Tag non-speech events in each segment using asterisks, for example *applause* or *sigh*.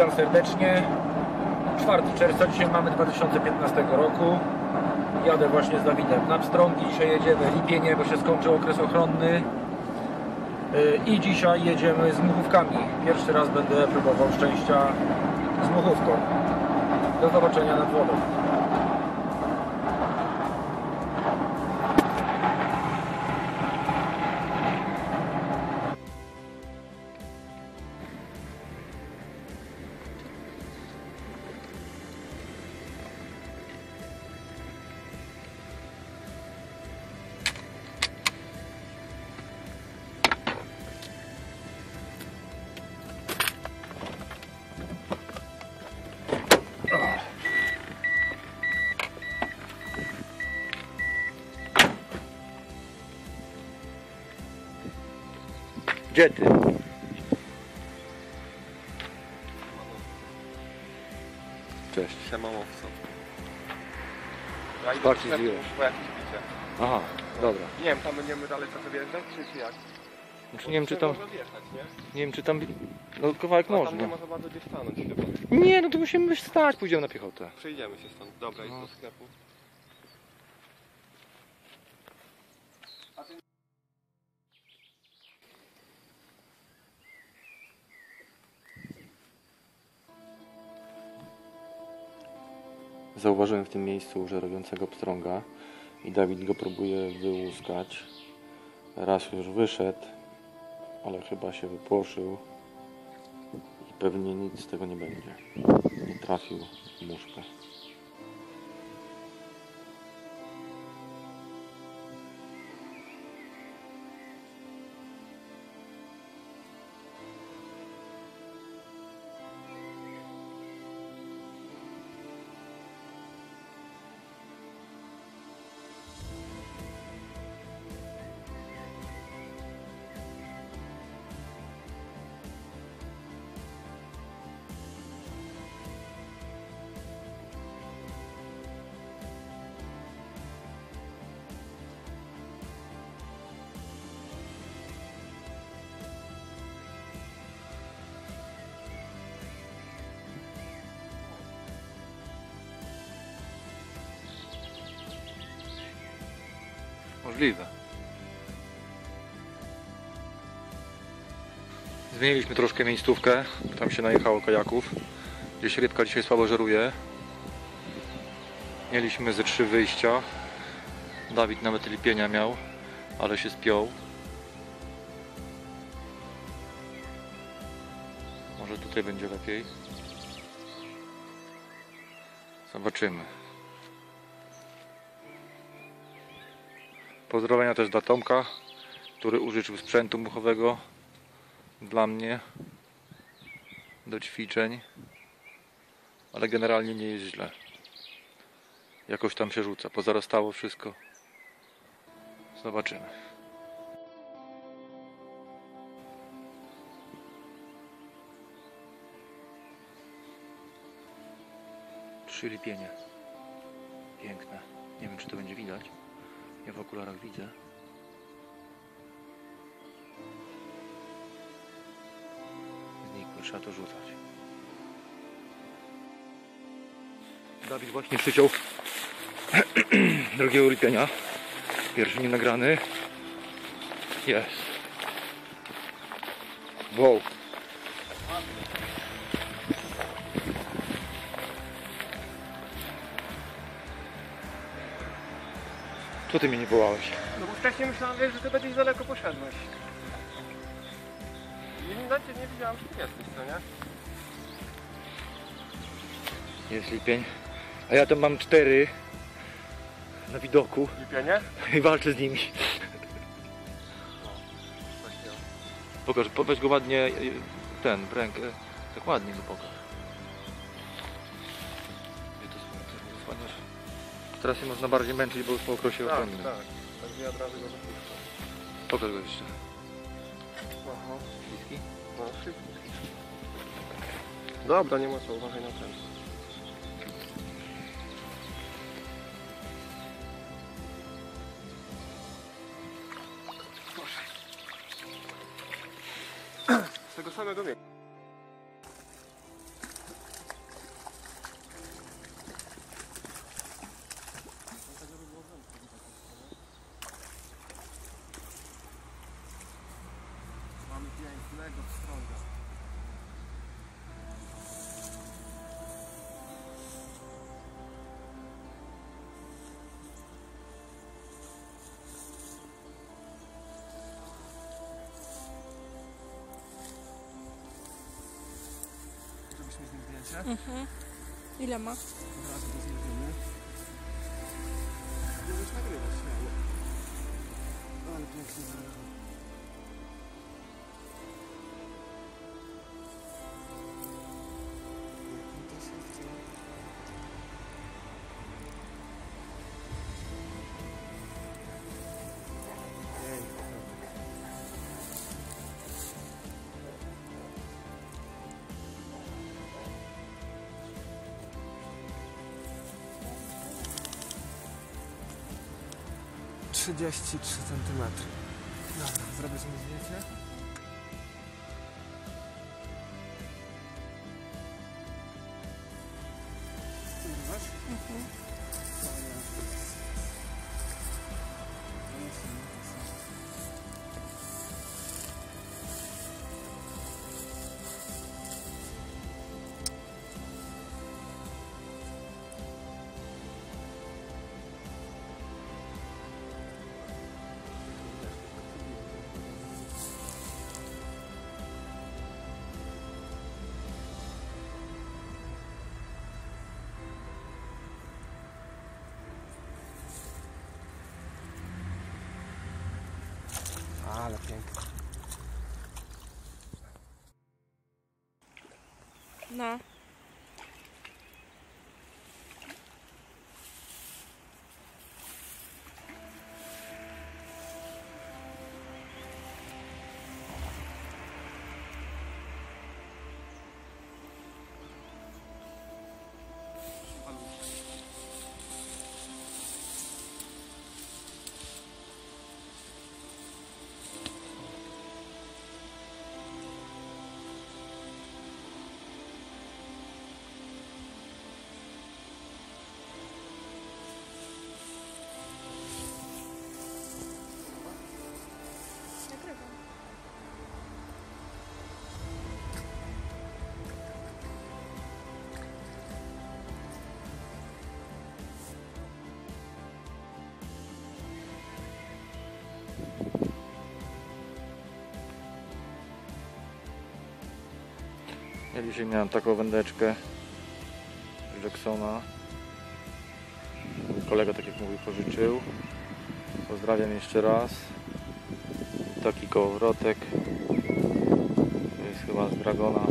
Witam serdecznie. 4 czerwca, dzisiaj mamy 2015 roku. Jadę właśnie z Dawidem na Pstrągi. Dzisiaj jedziemy Lipienie, bo się skończył okres ochronny. Yy, I dzisiaj jedziemy z muchówkami. Pierwszy raz będę próbował szczęścia z muchówką. Do zobaczenia nad wodą. Gdzie ty? Cześć. Siema łowco. Ja idę do sklepu po jakieś picie. Aha, dobra. Nie wiem, tam będziemy dalej co wjeżdżać, czy, czy jak? Znaczy, nie wiem czy tam, Można wjechać, nie? nie wiem czy tam, no kawałek tam można. nie ma za bardzo gdzie stanąć chyba. Nie, no to musimy stać, pójdziemy na piechotę. Przejdziemy się stąd. Dobra, idź No. do sklepu. Zauważyłem w tym miejscu że robiącego pstrąga i Dawid go próbuje wyłuskać. Raz już wyszedł, ale chyba się wypłoszył i pewnie nic z tego nie będzie. Nie trafił w muszkę. Możliwe. Zmieniliśmy troszkę miejscówkę. Tam się najechało kajaków. Gdzieś rybka dzisiaj słabo żeruje. Mieliśmy ze trzy wyjścia. Dawid nawet lipienia miał, ale się spiął. Może tutaj będzie lepiej. Zobaczymy. Pozdrowienia też dla Tomka, który użyczył sprzętu muchowego dla mnie do ćwiczeń, ale generalnie nie jest źle. Jakoś tam się rzuca, pozarastało wszystko. Zobaczymy. Trzy lipienie. Piękne. Nie wiem, czy to będzie widać. Ja w okularach widzę. Znikły, trzeba to rzucać. Dawid właśnie przyciął *clears throat* drugiego lipienia. Pierwszy nienagrany. Jest. Wow. Co ty mnie nie wołałeś? No bo wcześniej myślałem, wiesz, że ty będziesz daleko poszedłeś. Nie, na cię nie widziałem, że ty jesteś, co nie? Jest lipień. A ja tam mam cztery na widoku Lipienie? i walczę z nimi. Właśnie. Pokaż, pokaż go ładnie, y, ten, w rękę. Tak ładnie go pokaż. Teraz się można bardziej męczyć, bo już po okresie Tak, ochronnym. tak. Także ja od razu go wypuszczę. Pokaż go jeszcze. Aha. Bliski? No, szybko. Dobra, nie ma co, uważaj na ten. Z tego samego miejsca. Mhm. Ile ma? Razu go zjedziemy. Możesz nagrywać śmiało. Ale pięknie wygląda. 33 cm. Dobra, zrobię sobie zdjęcie. Ale pięknie. No. Nagrywam. Ja dzisiaj miałem taką wędeczkę Jacksona. Mój kolega, tak jak mówił, pożyczył. Pozdrawiam jeszcze raz. Taki kołowrotek. To jest chyba z Dragona.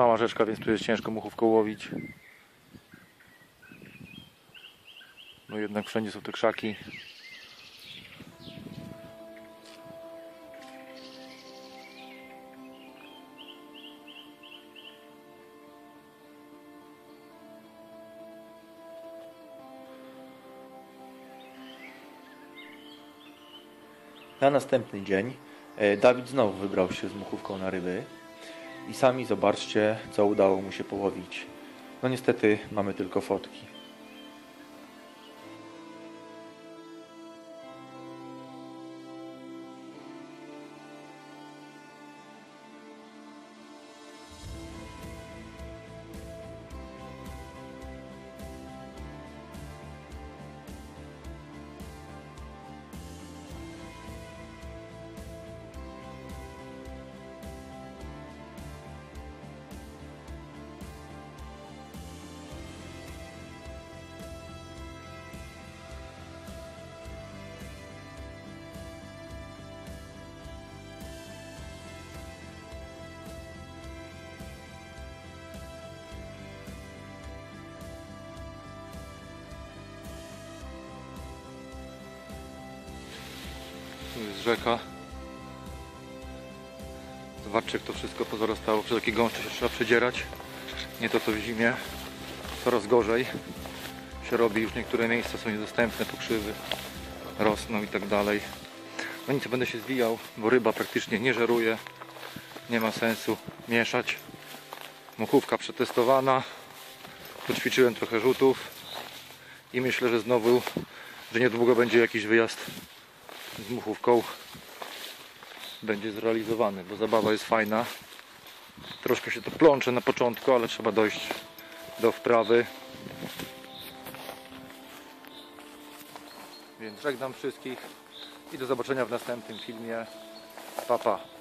Mała rzeczka, więc tu jest ciężko muchówkę łowić. No jednak wszędzie są te krzaki. Na następny dzień e, Dawid znowu wybrał się z muchówką na ryby i sami zobaczcie, co udało mu się połowić. No niestety mamy tylko fotki. Jest rzeka. Zobaczcie, jak to wszystko pozarastało. Przez takie gąszcze się trzeba przedzierać. Nie to co w zimie. Coraz gorzej się robi. Już niektóre miejsca są niedostępne, pokrzywy rosną i tak dalej. No nic, będę się zwijał, bo ryba praktycznie nie żeruje. Nie ma sensu mieszać. Muchówka przetestowana. Poćwiczyłem trochę rzutów. I myślę, że znowu, że niedługo będzie jakiś wyjazd z muchówką będzie zrealizowany, bo zabawa jest fajna. Troszkę się to plącze na początku, ale trzeba dojść do wprawy. Więc żegnam wszystkich i do zobaczenia w następnym filmie. Pa, pa.